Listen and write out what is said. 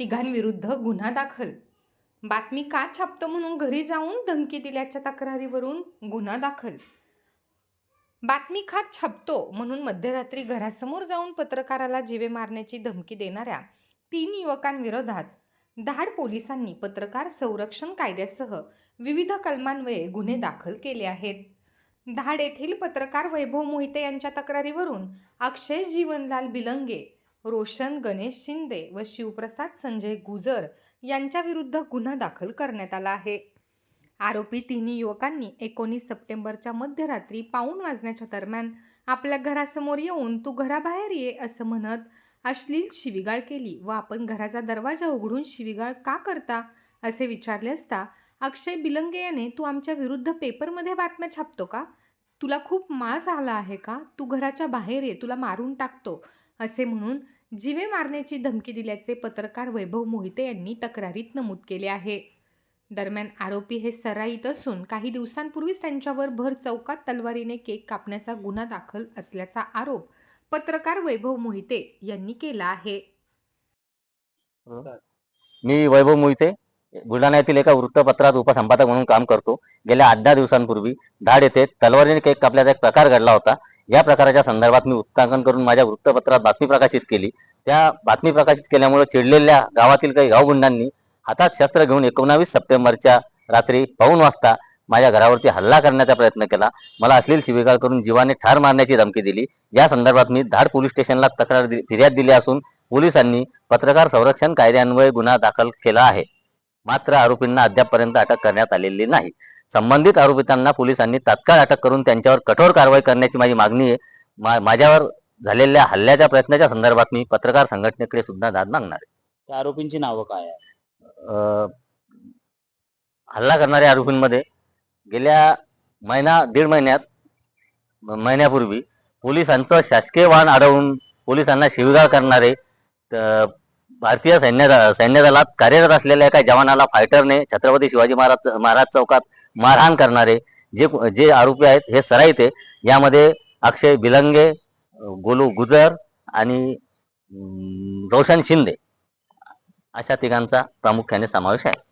तिघांविरुद्ध गुन्हा दाखल. बातमी का छापतो म्हणून घरी जाऊन धमकी दिल्याच्या तक्रारीवरून गुन्हा दाखल. बातमी खात छापतो म्हणून मध्यरात्री घरासमोर जाऊन पत्रकाराला जीवे मारण्याची धमकी देणाऱ्या तीन युवकांविरोधात धाड पोलिसांनी पत्रकार संरक्षण कायद्यासह विविध कलमान्वये गुन्हे दाखल केले आहेत. धाड येथील पत्रकार वैभव मोहिते यांच्या तक्रारीवरून अक्षय जीवनलाल बिलंगे रोशन गणेश शिंदे व शिवप्रसाद संजय गुजर यांच्या विरुद्ध गुन्हा दाखल करण्यात आला आहे. आरोपी तिन्ही युवकांनी एकोणीस सप्टेंबरच्या मध्यरात्री पाऊण वाजण्याच्या दरम्यान आपल्या घरासमोर येऊन तू घराबाहेर ये असं म्हणत अश्लील शिविगाळ केली व आपण घराचा दरवाजा उघडून शिविगाळ का करता? असे विचारले असता अक्षय बिलंगे याने तू आमच्या विरुद्ध पेपरमध्ये बातम्या छापतो का? तुला खूप मास आला आहे का? तू घराच्या बाहेर ये तुला मारून टाकतो. असे म्हणून जीवे मारण्याची धमकी दिल्याचे पत्रकार वैभव मोहिते यांनी तक्रारीत नमूद केले आहे. दरम्यान आरोपी हे सराईत असून काही दिवसांपूर्वीच त्यांच्यावर भर चौकात तलवारीने केक कापण्याचा गुन्हा दाखल असल्याचा आरोप पत्रकार वैभव मोहिते यांनी केला आहे. मी वैभव मोहिते बुलढाणा येथील एका वृत्तपत्रात उपसंपादक म्हणून काम करतो. गेल्या आठ दहा दिवसांपूर्वी धाड येथे तलवारीने केक कापल्याचा एक प्रकार घडला होता. या प्रकाराच्या संदर्भात मी उत्तांकन करून माझ्या वृत्तपत्रात बातमी प्रकाशित केली. त्या बातमी प्रकाशित केल्यामुळे चिडलेल्या गावातील काही गावगुंडांनी हातात शस्त्र घेऊन एकोणावीस सप्टेंबरच्या रात्री पाऊन वाजता माझ्या घरावरती हल्ला करण्याचा प्रयत्न केला. मला अश्लील शिबिगाळ करून जीवाने ठार मारण्याची धमकी दिली. या संदर्भात मी धाड पोलीस स्टेशनला तक्रार दि- फिर्याद दिली असून पोलिसांनी पत्रकार संरक्षण कायद्यान्वये गुन्हा दाखल केला आहे. मात्र आरोपींना अद्यापपर्यंत अटक करण्यात आलेली नाही. संबंधित आरोपितांना पोलिसांनी तात्काळ अटक करून त्यांच्यावर कठोर कारवाई करण्याची माझी मागणी आहे. मा- माझ्यावर झालेल्या हल्ल्याच्या प्रयत्नाच्या संदर्भात मी पत्रकार संघटनेकडे सुद्धा दाद मागणार त्या आरोपींची नावं काय आहे आहे हल्ला करणाऱ्या आरोपींमध्ये गेल्या महिना दीड महिन्यात महिन्यापूर्वी पोलिसांचं शासकीय वाहन अडवून पोलिसांना शिवीगाळ करणारे भारतीय सैन्य सैन्य दलात कार्यरत असलेल्या एका जवानाला फायटरने छत्रपती शिवाजी महाराज महाराज चौकात मारहाण करणारे जे जे आरोपी आहेत हे सराईत आहे. यामध्ये अक्षय बिलंगे गोलू गुजर आणि रोशन शिंदे अशा तिघांचा प्रामुख्याने समावेश आहे.